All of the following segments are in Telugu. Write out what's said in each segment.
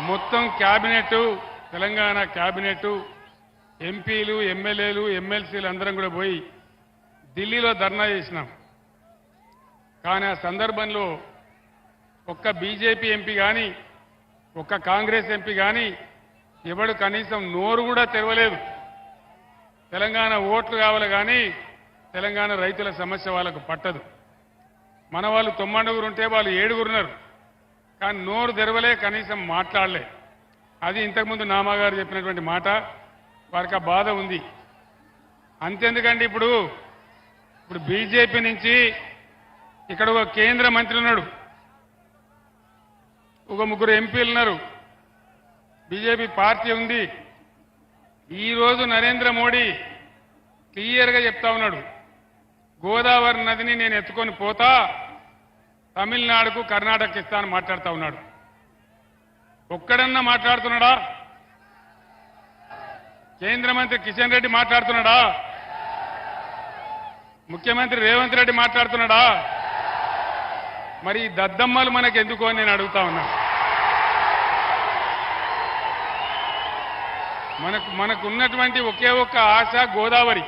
మొత్తం క్యాబినెట్ తెలంగాణ క్యాబినెట్ ఎంపీలు ఎమ్మెల్యేలు ఎమ్మెల్సీలు అందరం కూడా పోయి ఢిల్లీలో ధర్నా చేసినాం. కానీ ఆ సందర్భంలో ఒక్క బీజేపీ ఎంపీ కానీ ఒక్క కాంగ్రెస్ ఎంపీ కానీ ఎవడు కనీసం నోరు కూడా తెరవలేదు. తెలంగాణ ఓట్లు కావాలి కానీ తెలంగాణ రైతుల సమస్య వాళ్ళకు పట్టదు. మన వాళ్ళు తొమ్మండుగురు ఉంటే వాళ్ళు ఏడుగురున్నారు కానీ నోరు తెరవలే కనీసం మాట్లాడలే. అది ఇంతకుముందు నామాగారు చెప్పినటువంటి మాట. వారికి ఆ బాధ ఉంది. అంతెందుకండి ఇప్పుడు? ఇప్పుడు బీజేపీ నుంచి ఇక్కడ ఒక కేంద్ర మంత్రి ఉన్నాడు. ఒక ముగ్గురు ఎంపీలు ఉన్నారు. బీజేపీ పార్టీ ఉంది. ఈ రోజు నరేంద్ర మోడీ క్లియర్గా చెప్తా ఉన్నాడు. గోదావరి నదిని నేను ఎత్తుకొని పోతా తమిళనాడుకు కర్ణాటక ఇస్తాను మాట్లాడుతూ ఉన్నాడు. ఒక్కడన్నా మాట్లాడుతున్నాడా? కేంద్ర మంత్రి కిషన్ రెడ్డి మాట్లాడుతున్నాడా? ముఖ్యమంత్రి రేవంత్ రెడ్డి మాట్లాడుతున్నాడా? మరి ఈ దద్దమ్మలు మనకు ఎందుకు అని నేను అడుగుతా ఉన్నా. మనకు మనకున్నటువంటి ఒకే ఒక్క ఆశ గోదావరి.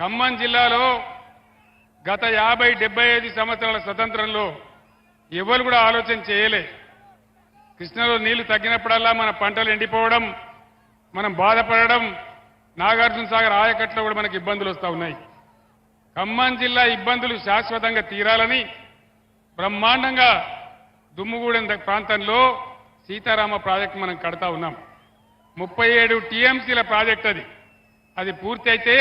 ఖమ్మం జిల్లాలో గత యాభై డెబ్బై ఐదు సంవత్సరాల స్వతంత్రంలో ఎవరు కూడా ఆలోచన చేయలే. కృష్ణలో నీళ్ళు తగ్గినప్పుడల్లా మన పంటలు ఎండిపోవడం మనం బాధపడడం నాగార్జున సాగర్ ఆయకట్లో కూడా మనకి ఇబ్బందులు వస్తూ ఉన్నాయి. ఖమ్మం జిల్లా ఇబ్బందులు శాశ్వతంగా తీరాలని బ్రహ్మాండంగా దుమ్ముగూడెం ప్రాంతంలో సీతారామ ప్రాజెక్టు మనం కడతా ఉన్నాం. ముప్పై ఏడు టీఎంసీల ప్రాజెక్ట్ అది. అది పూర్తయితే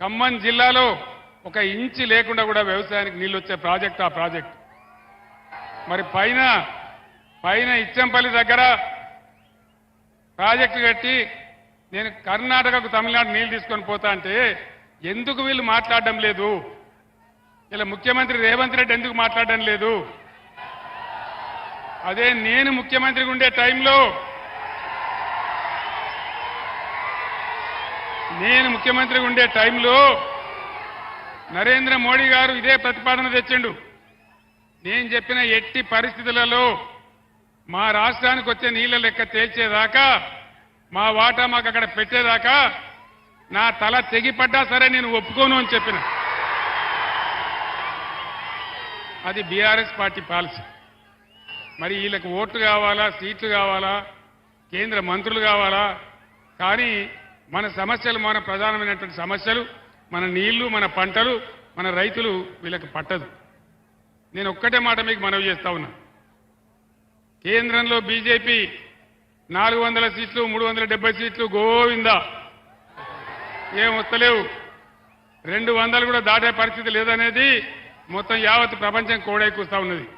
ఖమ్మం జిల్లాలో ఒక ఇంచి లేకుండా కూడా వ్యవసాయానికి నీళ్ళు వచ్చే ప్రాజెక్ట్ ఆ ప్రాజెక్ట్. మరి పైన పైన ఇచ్చంపల్లి దగ్గర ప్రాజెక్టు కట్టి నేను కర్ణాటకకు తమిళనాడు నీళ్ళు తీసుకొని పోతా అంటే ఎందుకు వీళ్ళు మాట్లాడడం లేదు? ఇలా ముఖ్యమంత్రి రేవంత్ రెడ్డి ఎందుకు మాట్లాడడం లేదు? అదే నేను ముఖ్యమంత్రిగా ఉండే టైంలో నేను ముఖ్యమంత్రిగా ఉండే టైంలో నరేంద్ర మోడీ గారు ఇదే ప్రతిపాదన తెచ్చిండు. నేను చెప్పిన ఎట్టి పరిస్థితులలో మా రాష్ట్రానికి వచ్చే నీళ్ళ లెక్క తేల్చేదాకా మా వాటా మాకు అక్కడ పెట్టేదాకా నా తల తెగిపడ్డా సరే నేను ఒప్పుకోను అని చెప్పిన. అది బీఆర్ఎస్ పార్టీ పాలసీ. మరి వీళ్ళకి ఓట్లు కావాలా సీట్లు కావాలా కేంద్ర మంత్రులు కావాలా? కానీ మన సమస్యలు మన ప్రధానమైనటువంటి సమస్యలు మన నీళ్ళు మన పంటలు మన రైతులు వీళ్ళకి పట్టదు. నేను ఒక్కటే మాట మీకు మనవి చేస్తా ఉన్నా. కేంద్రంలో బీజేపీ నాలుగు వందల సీట్లు మూడు వందల డెబ్బై సీట్లు గోవిందా. ఏం వస్తలేవు. రెండు వందలు కూడా దాటే పరిస్థితి లేదనేది మొత్తం యావత్ ప్రపంచం కోడై కూస్తా ఉన్నది.